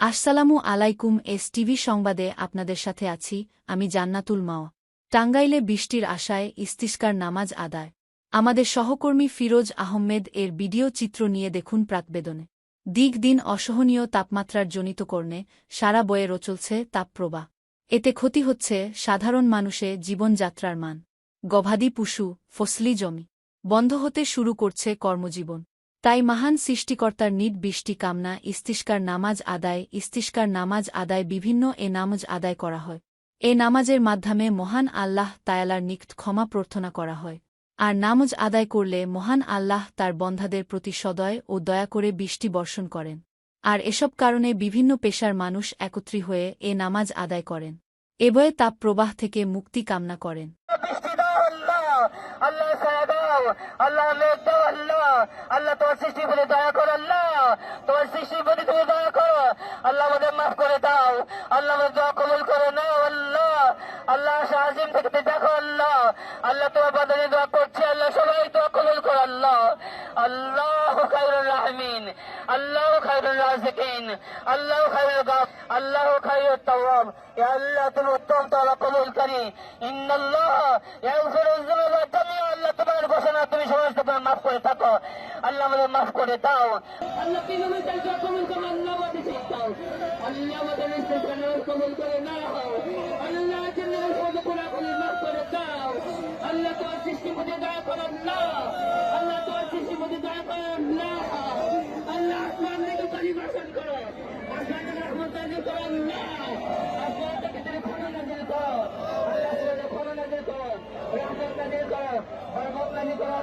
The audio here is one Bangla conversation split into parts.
আসসালামু আলাইকুম এস টিভি সংবাদে আপনাদের সাথে আছি আমি জান্নাতুল মাওয়া টাঙ্গাইলে বৃষ্টির আশায় ইস্তিস্কার নামাজ আদায়। আমাদের সহকর্মী ফিরোজ আহমেদ এর ভিডিও চিত্র নিয়ে দেখুন প্রাকবেদনে। দিক দিন অসহনীয় তাপমাত্রার জনিত কর্ণে সারা বয়ে রচলছে তাপপ্রবাহ। এতে ক্ষতি হচ্ছে সাধারণ মানুষে জীবনযাত্রার মান। গবাদি পশু, ফসলি জমি বন্ধ হতে শুরু করছে কর্মজীবন। তাই মহান সৃষ্টিকর্তার নিট বৃষ্টি কামনা ইস্তিষ্কার নামাজ আদায় ইস্তিষ্কার নামাজ আদায় বিভিন্ন এ নামাজ আদায় করা হয়। এ নামাজের মাধ্যমে মহান আল্লাহ তায়ালার নিকট ক্ষমা প্রার্থনা করা হয়। আর নামাজ আদায় করলে মহান আল্লাহ তার বন্ধাদের প্রতি সদয় ও দয়া করে বৃষ্টি বর্ষণ করেন। আর এসব কারণে বিভিন্ন পেশার মানুষ একত্রী হয়ে এ নামাজ আদায় করেন। এবয়ে তাপ প্রবাহ থেকে মুক্তি কামনা করেন। আল্লাহ ছায়া দাও আল্লাহ মেঘ দাও, আল্লাহ। আল্লাহ তোমার সৃষ্টি প্রতি দয়া করো, আল্লাহ। তোমার সৃষ্টির প্রতি তুমি দয়া করো। আল্লাহ আমাদের মাফ করে দাও। আল্লাহ আমাদের দোয়া কবুল করে নাও, আল্লাহ। আল্লাহ শাহিম থেকে দেখো, আল্লাহ। আল্লাহ তোমার বাদনে দোয়া করছে, আল্লাহ সবাই দোয়া কবুল করো, আল্লাহ। আল্লাহ খাইরুল রাহমিন, আল্লাহ খাইরুল রাজিকিন, আল্লাহ খাইরুল গাফ, আল্লাহ খাইরুল তাওয়াব। ইয়া আল্লাহ তুমি উত্তম তওবা কবুল করি ইন্নাল্লাহ ইয়াগফিরু যুনুবা তোমার ঘোষণা তুমি সমস্ত মাফ করে থাকো আল্লাহ আমাদের মাফ করে দাও আল্লাহ আল্লাহ আমাদের কবুল করে আল্লাহ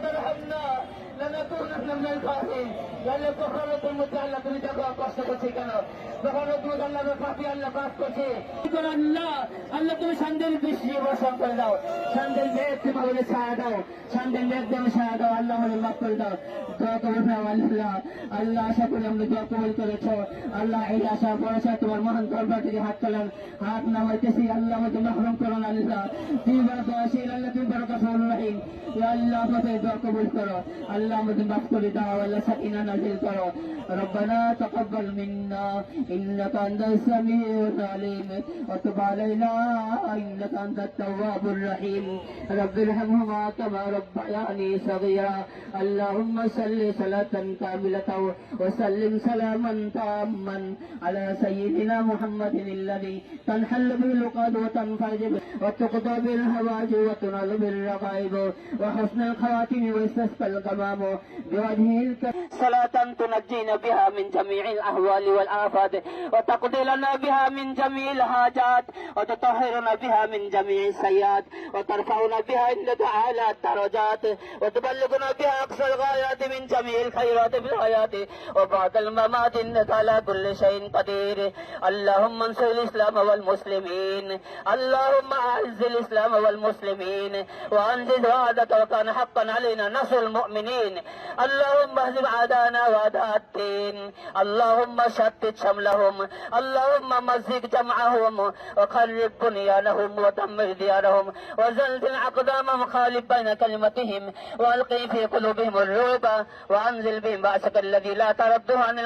وترحمنا لنكونن من الخاسرين লাল্লা কখন তোর মধ্যে আল্লাহ তুমি দেখো কষ্ট করছে কেন যখন তুমি আল্লাহ পাপি আল্লাহ পাপ করছে আল্লাহ আল্লাহ তুমি শান্তির দৃষ্টি বর্ষণ করে দাও শান্তির মেঘ তুমি আমাদের ছায়া দাও শান্তির মেঘ তুমি ছায়া দাও আল্লাহ আমাদের মাফ করে দাও দোয়া কবুল করো আল্লাহ আল্লাহ আশা করি আমরা দোয়া কবুল করেছো আল্লাহ এই আশা ভরসা তোমার মহান দরবার থেকে হাত তোলেন হাত নামাইতেছি আল্লাহ আমাদের মাহরুম করুন আল্লাহ তুমি বড় দোয়াশীল আল্লাহ তুমি বড় কাফর রহিম ইয়া আল্লাহ আমাদের দোয়া কবুল করো আল্লাহ আমাদের মাফ করে দাও আল্লাহ সাকিনা নাজিল করো ربنا تقبل منا انك انت السميع العليم وتب علينا انك انت التواب الرحيم رب ارحمهما كما ربياني صغيرا اللهم صل صلاة كاملة وسلم سلاما تاما على سيدنا محمد الذي تنحل به العقد وتنفرج به وتقضى به الهواج وتنال به الرغائب وحسن الخواتم ويستسقى الغمام بوجهه صلاة تنجينا بها من جميع الأهوال والآفات وتقضي لنا بها من جميع الحاجات وتطهرنا بها من جميع السيئات وترفعنا بها عند تعالى الدرجات وتبلغنا بها أقصى الغايات من جميع الخيرات في الحياة وبعد الممات إنك على كل شيء قدير. اللهم انصر الإسلام والمسلمين اللهم أعز الإسلام والمسلمين وأنزل وعدك وكان حقا علينا نصر المؤمنين. اللهم اهزم أعداءنا وأعداء الدين اللهم شتت شملهم. اللهم مزق جمعهم. وخرب بنيانهم ودمر ديارهم. وزلزل أقدامهم خالف بين كلمتهم. وألقي في قلوبهم الرعب وأنزل بهم بأسك الذي لا ترده عن